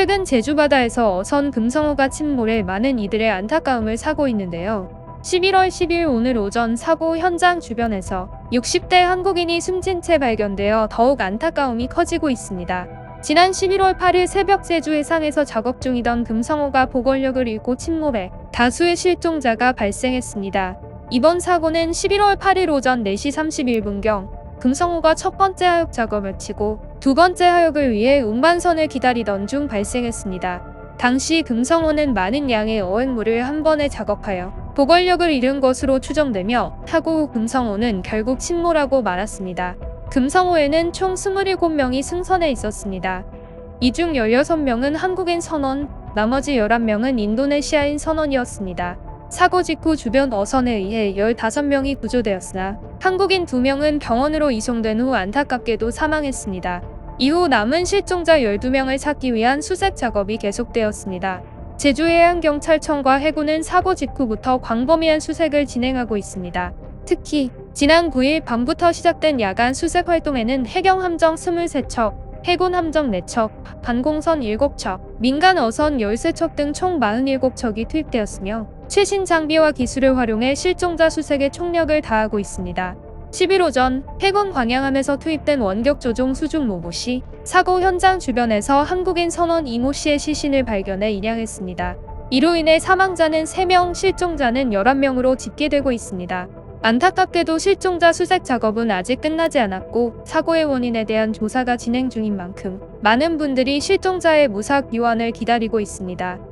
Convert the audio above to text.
최근 제주 바다에서 어선 금성호가 침몰해 많은 이들의 안타까움을 사고 있는데요. 11월 10일 오늘 오전 사고 현장 주변에서 60대 한국인이 숨진 채 발견되어 더욱 안타까움이 커지고 있습니다. 지난 11월 8일 새벽 제주 해상에서 작업 중이던 금성호가 보건력을 잃고 침몰해 다수의 실종자가 발생했습니다. 이번 사고는 11월 8일 오전 4시 31분경 금성호가 첫 번째 하역 작업을 치고 두 번째 하역을 위해 운반선을 기다리던 중 발생했습니다. 당시 금성호는 많은 양의 어획물을 한 번에 작업하여 보관력을 잃은 것으로 추정되며 사고 후 금성호는 결국 침몰하고 말았습니다. 금성호에는 총 27명이 승선해 있었습니다. 이 중 16명은 한국인 선원, 나머지 11명은 인도네시아인 선원이었습니다. 사고 직후 주변 어선에 의해 15명이 구조되었으나 한국인 2명은 병원으로 이송된 후 안타깝게도 사망했습니다. 이후 남은 실종자 12명을 찾기 위한 수색 작업이 계속되었습니다. 제주해양경찰청과 해군은 사고 직후부터 광범위한 수색을 진행하고 있습니다. 특히 지난 9일 밤부터 시작된 야간 수색 활동에는 해경함정 23척, 해군 함정 4척, 반공선 7척, 민간 어선 13척 등 총 47척이 투입되었으며 최신 장비와 기술을 활용해 실종자 수색에 총력을 다하고 있습니다. 10일 오전 해군 광양함에서 투입된 원격 조종 수중 로봇이 사고 현장 주변에서 한국인 선원 이모 씨의 시신을 발견해 입양했습니다. 이로 인해 사망자는 3명, 실종자는 11명으로 집계되고 있습니다. 안타깝게도 실종자 수색 작업은 아직 끝나지 않았고 사고의 원인에 대한 조사가 진행 중인 만큼 많은 분들이 실종자의 무사학 유언을 기다리고 있습니다.